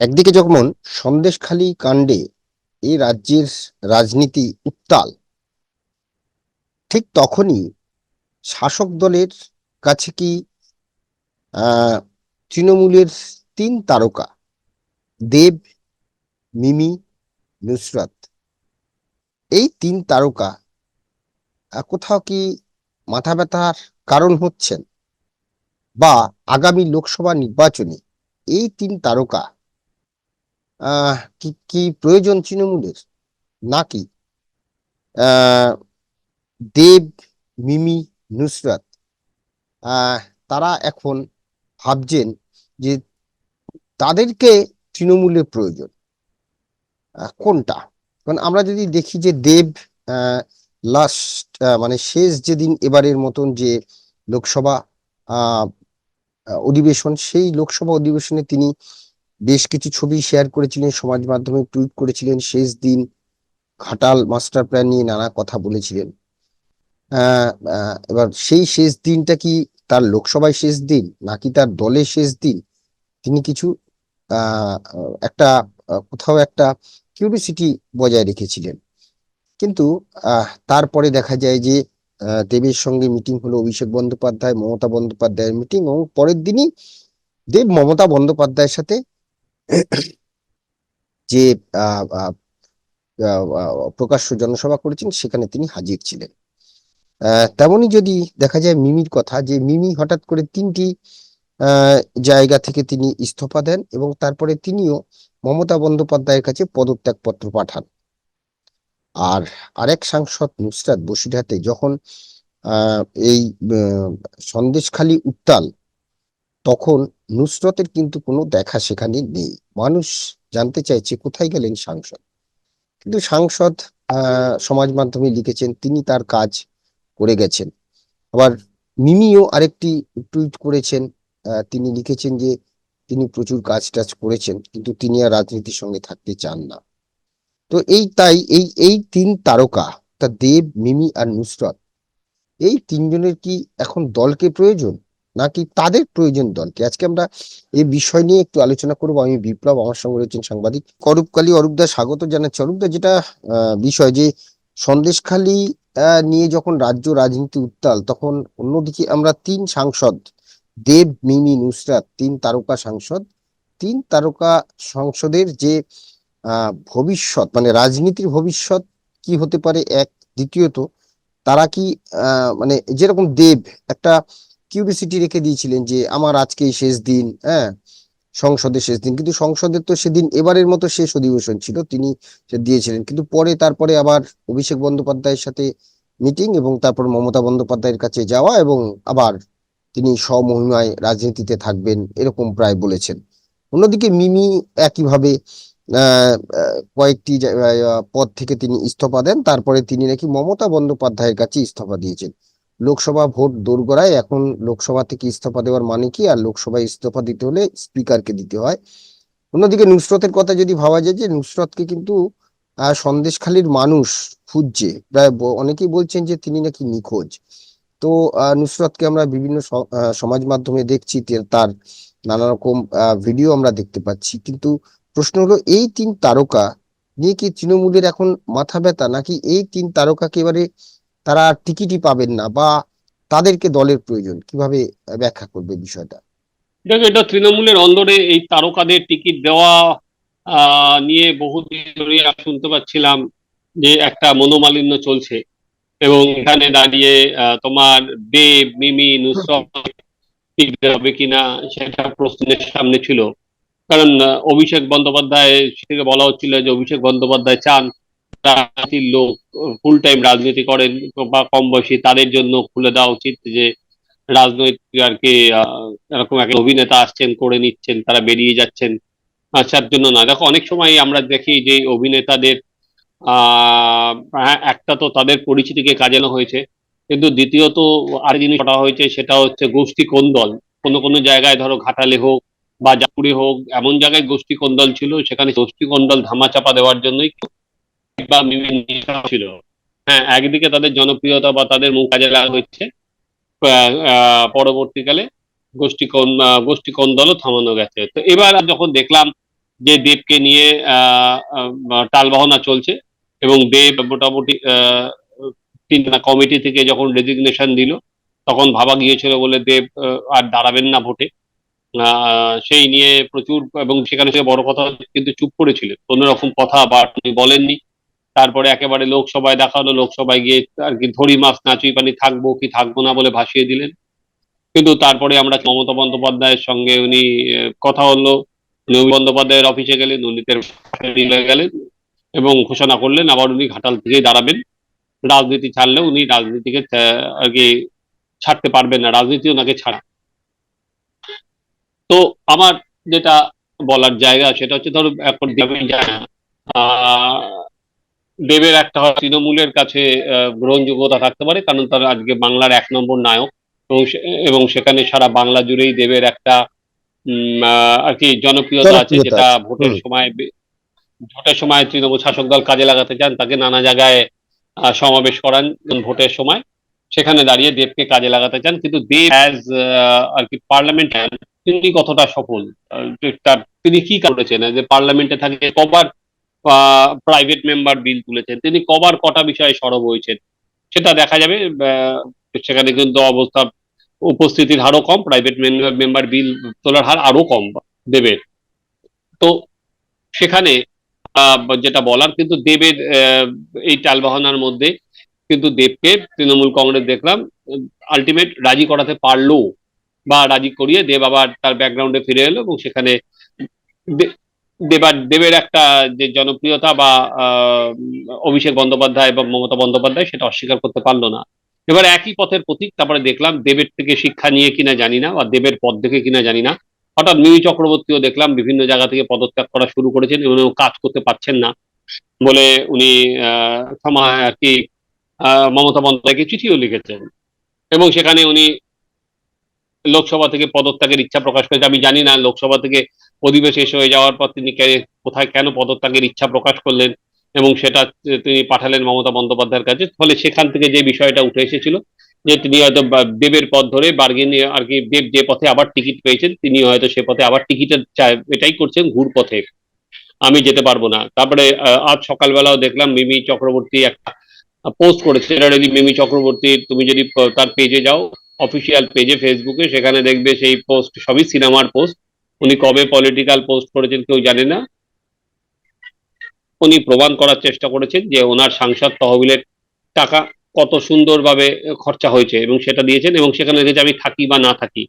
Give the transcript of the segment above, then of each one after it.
একদিকে যখন সন্দেশখালী কাণ্ডে এই রাজ্যের রাজনীতি উত্তাল, ঠিক তখনই শাসক দলের কাছে কি তৃণমূলের তিন তারকা, দেব, মিমি, নুসরাত, এই তিন তারকা কোথাও কি মাথা ব্যথার কারণ হচ্ছেন? বা আগামী লোকসভা নির্বাচনে এই তিন তারকা কি কি প্রয়োজন তৃণমূলের? নাকি দেব, মিমি, নুসরাত তারা এখন ভাবছেন যে তাদেরকে তৃণমূলের প্রয়োজন। কোনটা? কারণ আমরা যদি দেখি যে দেব লাস্ট মানে শেষ যেদিন এবারের মতন যে লোকসভা অধিবেশন, সেই লোকসভা অধিবেশনে তিনি বেশ কিছু ছবি শেয়ার করেছিলেন, সমাজ মাধ্যমে টুইট করেছিলেন, শেষ দিন ঘাটাল মাস্টার প্ল্যান নিয়ে নানা কথা বলেছিলেন। এবার সেই শেষ দিনটা কি তার লোকসভায় শেষ দিন, নাকি তার দলের শেষ দিন? তিনি কিছু একটা কোথাও একটা কিউরিসিটি বজায় রেখেছিলেন। কিন্তু তারপরে দেখা যায় যে দেবের সঙ্গে মিটিং হলো অভিষেক বন্দ্যোপাধ্যায়, মমতা বন্দ্যোপাধ্যায়ের মিটিং এবং পরের দিনই দেব মমতা বন্দ্যোপাধ্যায়ের সাথে যে প্রকাশ্য জনসভা করেছেন সেখানে তিনি হাজির ছিলেন। আহ, তেমনই যদি দেখা যায় মিমির কথা যে মিমি হঠাৎ করে তিনটি জায়গা থেকে তিনি ইস্তফা দেন এবং তারপরে তিনিও মমতা বন্দ্যোপাধ্যায়ের কাছে পদত্যাগ পত্র পাঠান। আর আরেক সাংসদ নুসরাত বসিরহাটে যখন এই সন্দেশখালী উত্তাল তখন নুসরতের কিন্তু কোনো দেখা সেখানে নেই। মানুষ জানতে চাইছে কোথায় গেলেন সাংসদ। কিন্তু সাংসদ সমাজ মাধ্যমে লিখেছেন তিনি তার কাজ করে গেছেন। আবার মিমিও আরেকটি টুইট করেছেন তিনি লিখেছেন যে তিনি প্রচুর কাজ টাজ করেছেন, কিন্তু তিনি আর রাজনীতির সঙ্গে থাকতে চান না। তো এই তাই, এই এই তিন তারকা তা দেব, মিমি আর নুসরত, এই তিনজনের কি এখন দলকে প্রয়োজন? নাকি তাদের প্রয়োজন দলকে? আজকে আমরা এই বিষয় নিয়ে একটু আলোচনা করব। আমি বিপ্লব, আমার সঙ্গে রয়েছেন সাংবাদিক অরূপকালী অরূপদা স্বাগত জানাচ্ছি। অরূপদা যেটা বিষয় যে সন্দেশখালী নিয়ে যখন রাজ্য রাজনীতি উত্তাল, তখন অন্যদিকে আমরা তিন সাংসদ, দেব, মিমি, নুসরাত, তিন তারকা সাংসদ, তিন তারকা সংসদের যে ভবিষ্যৎ মানে রাজনীতির ভবিষ্যৎ কি হতে পারে, এক, দ্বিতীয়ত, তারা কি মানে যেরকম দেব একটা কিউরিসিটি রেখে দিয়েছিলেন যে আমার আজকেই শেষ দিন হ্যাঁ সংসদের শেষ দিন। কিন্তু সংসদের তো সেদিন এবারের মতো শেষ অধিবেশন ছিল, তিনি দিয়েছিলেন। কিন্তু পরে তারপরে আবার অভিষেক বন্দ্যোপাধ্যায়ের সাথে মিটিং এবং তারপর মমতা বন্দ্যোপাধ্যায়ের কাছে যাওয়া এবং আবার তিনি স্বমহিমায় রাজনীতিতে থাকবেন এরকম প্রায় বলেছেন। অন্যদিকে মিমি একইভাবে কয়েকটি পদ থেকে তিনি ইস্তফা দেন। তারপরে তিনি নাকি মমতা বন্দ্যোপাধ্যায়ের কাছে ইস্তফা দিয়েছেন। লোকসভা ভোট দোরগোড়ায় এখন লোকসভা থেকে ইস্তফা দেওয়ার মানে কি? আর লোকসভায় ইস্তফা দিতে হলে স্পিকারকে দিতে হয়। অন্যদিকে নুসরতের কথা যদি ভাবা যায় যে নুসরতকে কিন্তু সন্দেশখালীর মানুষ খুঁজছে। প্রায় অনেকেই বলছেন যে তিনি নাকি নিখোঁজ। তো নুসরতকে আমরা বিভিন্ন সমাজ মাধ্যমে দেখছি তার নানা রকম ভিডিও আমরা দেখতে পাচ্ছি। কিন্তু প্রশ্ন হলো, এই তিন তারকা নিয়ে কি তৃণমূলের এখন মাথা ব্যথা? নাকি এই তিন তারকাকে এবারে তারা টিকিটই পাবেন না বা তাদেরকে দলের প্রয়োজন। কীভাবে ব্যাখ্যা করবে বিষয়টা? দেখো, এটা তৃণমূলের অন্দরে এই তারকাদের টিকিট দেওয়া নিয়ে বহুদিন ধরে শুনতে পাচ্ছিলাম যে একটা মনোমালিন্য চলছে এবং এখানে দাঁড়িয়ে তোমার দেব, মিমি, নুসরত হবে কিনা সেটা প্রশ্নের সামনে ছিল। কারণ অভিষেক বন্দ্যোপাধ্যায়, সেটাকে বলা হচ্ছিল যে অভিষেক বন্দ্যোপাধ্যায় চান রাজনীতির লোক ফুল টাইম রাজনীতি করেন বা কম বয়সী তাদের জন্য খুলে দেওয়া উচিত যে রাজনৈতিক আর কি এরকম একটা অভিনেতা আসছেন করে নিচ্ছেন তারা বেরিয়ে যাচ্ছেন আসার জন্য না। দেখো অনেক সময় আমরা দেখি যে অভিনেতাদের হ্যাঁ, একটা তো তাদের পরিচিতিকে কাজানো হয়েছে কিন্তু দ্বিতীয়ত আর জিনিস করা হয়েছে সেটা হচ্ছে গোষ্ঠী কোন্দল কোনো কোনো জায়গায় ধরো ঘাটালে হোক বা জাপুরে হোক এমন জায়গায় গোষ্ঠী কোন্দল ছিল সেখানে গোষ্ঠী কোন্দল ধামাচাপা দেওয়ার জন্যই বা বিভিন্ন ছিল। হ্যাঁ একদিকে তাদের জনপ্রিয়তা বা তাদের মুখ কাজে লাগা আহ, পরবর্তীকালে গোষ্ঠী গোষ্ঠী কোন্দলও থামানো গেছে। তো এবার যখন দেখলাম যে দেবকে নিয়ে টালবাহনা চলছে এবং দেব মোটামুটি আহ, তিন কমিটি থেকে যখন রেজিগনেশন দিল তখন ভাবা গিয়েছিল বলে দেব আর দাঁড়াবেন না ভোটে। সেই নিয়ে প্রচুর এবং সেখানে সে বড় কথা কিন্তু চুপ করেছিলেন কোনো রকম কথা বা বলেননি। তারপরে একেবারে লোকসভায় দেখা হলো, লোকসভায় গিয়ে আর কি ধরি মাছ নাচুই পানি থাকব কি থাকব না বলে ভাসিয়ে দিলেন। কিন্তু তারপরে আমরা মমতা বন্দ্যোপাধ্যায়ের সঙ্গে উনি কথা হলো, উনি বন্দ্যোপাধ্যায়ের অফিসে গেলেন উনি গেলেন এবং ঘোষণা করলেন, আবার উনি ঘাটাল থেকেই দাঁড়াবেন। রাজনীতি ছাড়লে উনি রাজনীতিকে আর কি ছাড়তে পারবেন না, রাজনীতি ওনাকে ছাড়া। তো আমার যেটা বলার জায়গা, সেটা হচ্ছে ধরো এখন দেবের একটা হয় তৃণমূলের কাছে গ্রহণযোগ্যতা থাকতে পারে কারণ তার আজকে বাংলার এক নম্বর নায়ক। এবং সেখানে সারা বাংলা জুড়েই দেবের একটা আর কি জনপ্রিয়তা আছে যেটা ভোটের সময় ভোটের সময় তৃণমূল শাসক দল কাজে লাগাতে চান তাকে নানা জায়গায় সমাবেশ করান ভোটের সময়। সেখানে দাঁড়িয়ে দেবকে কাজে লাগাতে চান কিন্তু দেব অ্যাজ আর কি পার্লামেন্ট তিনি কতটা সফল? তিনি কি করেছেন যে পার্লামেন্টে থাকে কবার প্রাইভেট মেম্বার বিল তুলেছেন, তিনি কবার কটা বিষয়ে সরব হয়েছেন, সেটা দেখা যাবে সেখানে কিন্তু অবস্থা, উপস্থিতির হারও কম প্রাইভেট মেম্বার বিল তোলার হার আরও কম দেবের তো সেখানে যেটা বলার, কিন্তু দেবের এই টালবাহানার মধ্যে কিন্তু দেবকে তৃণমূল কংগ্রেস দেখলাম আলটিমেট রাজি করাতে পারল বা রাজি করিয়ে দেব আবার তার ব্যাকগ্রাউন্ডে ফিরে এলো এবং সেখানে দেবার, দেবের একটা যে জনপ্রিয়তা বা অভিষেক বন্দ্যোপাধ্যায় এবং মমতা বন্দ্যোপাধ্যায় সেটা অস্বীকার করতে পারল না। এবার একই পথের প্রতীক, তারপরে দেখলাম দেবের থেকে শিক্ষা নিয়ে কিনা জানি না বা দেবের পথ দেখে কিনা জানি না। হঠাৎ মিমি চক্রবর্তীও দেখলাম বিভিন্ন জায়গা থেকে পদত্যাগ করা শুরু করেছেন এবং কাজ করতে পারছেন না বলে উনি আর কি মমতা বন্দ্যোপাধ্যায়কে চিঠিও লিখেছেন। এবং সেখানে উনি লোকসভা থেকে পদত্যাগের ইচ্ছা প্রকাশ করেছে আমি জানি না লোকসভা থেকে অধিবেশ শেষ হয়ে যাওয়ার পর তিনি কোথায় কেন পদত্যাগের ইচ্ছা প্রকাশ করলেন এবং সেটা তিনি পাঠালেন মমতা বন্দ্যোপাধ্যায়ের কাছে। ফলে সেখান থেকে যে বিষয়টা উঠে এসেছিল যে তিনি হয়তো দেবের পথ ধরে বার্গেন আর কি দেব যে পথে আবার টিকিট পেয়েছেন, তিনি হয়তো সে পথে আবার টিকিটের এটাই করছেন ঘুর পথে। আমি যেতে পারব না। তারপরে আজ সকালবেলাও দেখলাম মিমি চক্রবর্তী একটা পোস্ট করেছে। এটা যদি মিমি চক্রবর্তী, তুমি যদি তার পেজে যাও অফিসিয়াল পেজে ফেসবুকে সেখানে দেখবে সেই পোস্ট সবই সিনেমার পোস্ট উনি কবে পলিটিক্যাল পোস্ট করেছেন কেউ জানে না। উনি প্রমাণ করার চেষ্টা করেছেন যে ওনার সাংসদ তহবিলের টাকা কত সুন্দরভাবে খরচা হয়েছে এবং সেটা দিয়েছেন এবং সেখানে লিখেছে আমি থাকি বা না থাকি।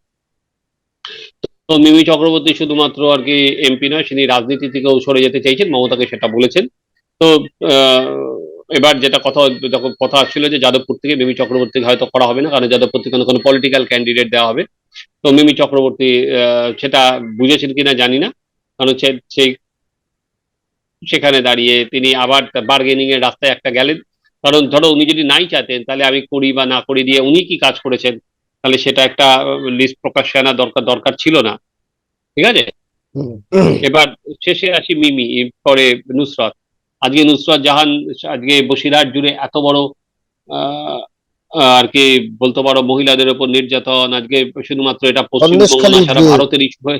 তো মিমি চক্রবর্তী শুধুমাত্র আর কি এমপি নয় তিনি রাজনীতি থেকেও সরে যেতে চাইছেন, মমতাকে সেটা বলেছেন। তো এবার যেটা কথা, যখন কথা আসছিল যে যাদবপুর থেকে মিমি চক্রবর্তীকে হয়তো করা হবে না, কারণ যাদবপুর থেকে কোনো পলিটিক্যাল ক্যান্ডিডেট দেওয়া হবে। তো মিমি চক্রবর্তী সেটা বুঝেছেন কিনা জানি না। কারণ সেই সেখানে দাঁড়িয়ে তিনি আবার বার্গেনিং এর রাস্তায় একটা গেলেন। কারণ ধরো উনি যদি নাই চাইতেন তাহলে আমি করি বা না করি দিয়ে উনি কি কাজ করেছেন? তাহলে সেটা একটা লিস্ট প্রকাশ্যে আনা দরকার দরকার ছিল না। ঠিক আছে? এবার শেষে আসি মিমি পরে নুসরত। আজকে নুসরত জাহান আজকে বসিরহাট জুড়ে এত বড় আহ, আর কি বলতে পারো মহিলাদের উপর নির্যাতন। আজকে শুধুমাত্র এটা পশ্চিমবঙ্গ সারা ভারতের ইস্যু হয়ে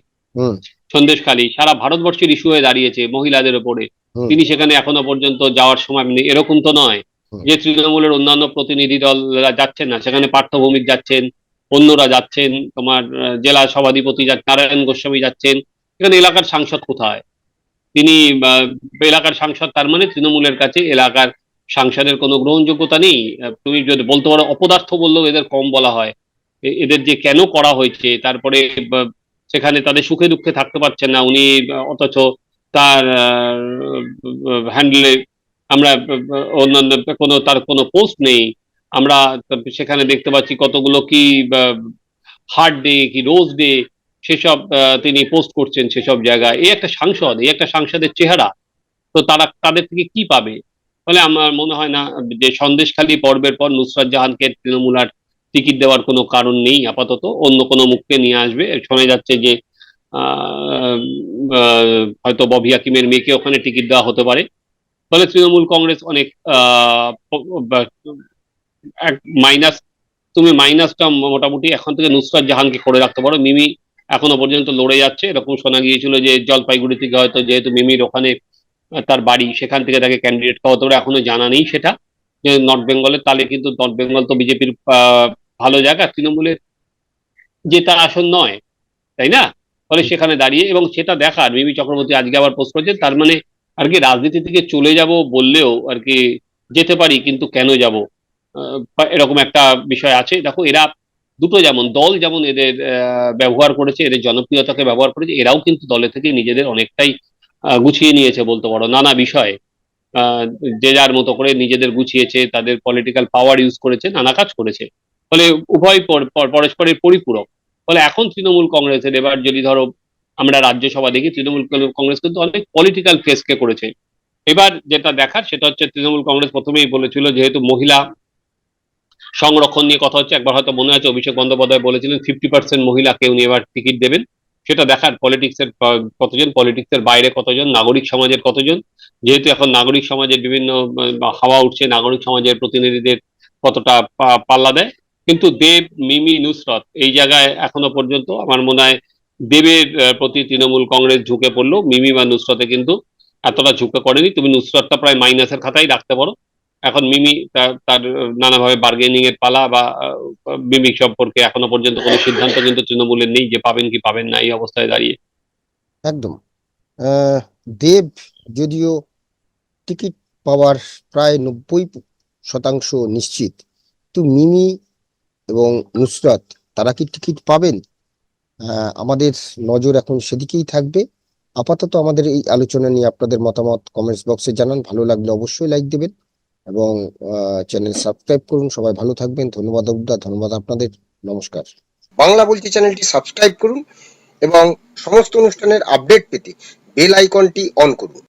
সন্দেশখালী সারা ভারতবর্ষের ইস্যু হয়ে দাঁড়িয়েছে মহিলাদের উপরে তিনি সেখানে এখনও পর্যন্ত যাওয়ার সময় নেই। এরকম তো নয় যে তৃণমূলের অন্যান্য প্রতিনিধি দলরা যাচ্ছেন না। সেখানে পার্থভৌমিক যাচ্ছেন অন্যরা যাচ্ছেন তোমার জেলা সভাধিপতি নারায়ণ গোস্বামী যাচ্ছেন। এখানে এলাকার সাংসদ কোথায়? তিনি এলাকার সাংসদ তার মানে তৃণমূলের কাছে এলাকার সাংসদের কোনো গ্রহণযোগ্যতা নেই। তুমি যদি বলতে পারো, অপদার্থ বললেও এদের কম বলা হয়। এদের যে কেন করা হয়েছে, তারপরে সেখানে তাদের সুখে দুঃখে থাকতে পারছেন না। উনি, অথচ তার হ্যান্ডেলে আমরা, অন্যান্য কোনো, তার কোনো পোস্ট নেই। আমরা সেখানে দেখতে পাচ্ছি কতগুলো কি হার্ট ডে কি রোজ ডে সেসব তিনি পোস্ট করছেন সেসব জায়গায়। এই একটা সাংসদ, এই একটা সাংসদের চেহারা। তো তারা, তাদের থেকে কি পাবে? ফলে আমার মনে হয় না যে সন্দেশখালী পর্বের পর নুসরাত জাহানকে তৃণমূল আর টিকিট দেওয়ার কোনো কারণ নেই আপাতত। অন্য কোনো মুখকে নিয়ে আসবে। শোনা যাচ্ছে যে হয়তো ববি হাকিমের মেয়েকে ওখানে টিকিট দেওয়া হতে পারে। ফলে তৃণমূল কংগ্রেস অনেক মাইনাস, তুমি মাইনাসটা মোটামুটি এখন থেকে নুসরাত জাহানকে করে রাখতে পারো। মিমি এখনও পর্যন্ত লড়ে যাচ্ছে। এরকম শোনা গিয়েছিল যে, জলপাইগুড়ি থেকে হয়তো যেহেতু মিমির ওখানে তার বাড়ি, সেখান থেকে তাকে ক্যান্ডিডেট করা পারে এখনও জানা নেই সেটা। যে নর্থ বেঙ্গলের তাহলে কিন্তু নর্থ বেঙ্গল তো বিজেপির ভালো জায়গা। তৃণমূলের যে তার আসন নয়, তাই না? ফলে সেখানে দাঁড়িয়ে এবং সেটা দেখার। মিমি চক্রবর্তী আজকে আবার পোস্ট করেছেন তার মানে আর কি রাজনীতি থেকে চলে যাব বললেও আর কি যেতে পারি, কিন্তু কেন যাব? এরকম একটা বিষয় আছে। দেখো, এরা দুটো যেমন, দল যেমন এদের ব্যবহার করেছে, এদের জনপ্রিয়তাকে ব্যবহার করেছে, এরাও কিন্তু দলে থেকে নিজেদের অনেকটাই গুছিয়ে নিয়েছে বলতে পারো, নানা বিষয়ে। যে যার মতো করে নিজেদের গুছিয়েছে, তাদের পলিটিক্যাল পাওয়ার ইউজ করেছে, নানা কাজ করেছে। ফলে উভয় পর- পর- পরস্পরের পরিপূরক। ফলে এখন তৃণমূল কংগ্রেসের এবার যদি ধরো আমরা রাজ্যসভা দেখি, তৃণমূল কংগ্রেস কিন্তু অনেক পলিটিক্যাল ফেসকে করেছে। এবার যেটা দেখার সেটা হচ্ছে তৃণমূল কংগ্রেস প্রথমেই বলেছিল যেহেতু মহিলা সংরক্ষণ নিয়ে কথা হচ্ছে, একবার হয়তো মনে আছে অভিষেক বন্দ্যোপাধ্যায় বলেছিলেন ফিফটি পার্সেন্ট মহিলাকে উনি এবার টিকিট দেবেন। সেটা দেখার পলিটিক্সের কতজন পলিটিক্সের বাইরে কতজন, নাগরিক সমাজের কতজন? যেহেতু এখন নাগরিক সমাজের বিভিন্ন হাওয়া উঠছে, নাগরিক সমাজের প্রতিনিধিদের কতটা পাল্লা দেয়। কিন্তু দেব, মিমি, নুসরত এই জায়গায় এখনও পর্যন্ত আমার মনে হয় দেবের প্রতি তৃণমূল কংগ্রেস ঝুঁকে পড়ল মিমি বা নুসরতে কিন্তু এতটা ঝুঁকে পড়েনি তুমি নুসরতটা প্রায় মাইনাসের খাতায় রাখতে পারো। এখন মিমি তার নানাভাবে বার্গেনিং এর পালা বা, মিমি সম্পর্কে এখনও পর্যন্ত কোনো সিদ্ধান্ত কিন্তু তৃণমূলের নেই যে পাবেন কি পাবেন না এই অবস্থায় দাঁড়িয়ে। একদম। দেব যদিও টিকিট পাওয়ার প্রায় নব্বই শতাংশ নিশ্চিত তো মিমি এবং নুসরাত তারা কি টিকিট পাবেন? আমাদের নজর এখন সেদিকেই থাকবে। আপাতত আমাদের এই আলোচনা নিয়ে আপনাদের মতামত কমেন্টস বক্সে জানান। ভালো লাগলে অবশ্যই লাইক দেবেন। এবং চ্যানেল সাবস্ক্রাইব করুন। সবাই ভালো থাকবেন। ধন্যবাদ অবদা। ধন্যবাদ আপনাদের। নমস্কার। বাংলা বলছি চ্যানেলটি সাবস্ক্রাইব করুন এবং সমস্ত অনুষ্ঠানের আপডেট পেতে বেল আইকনটি অন করুন।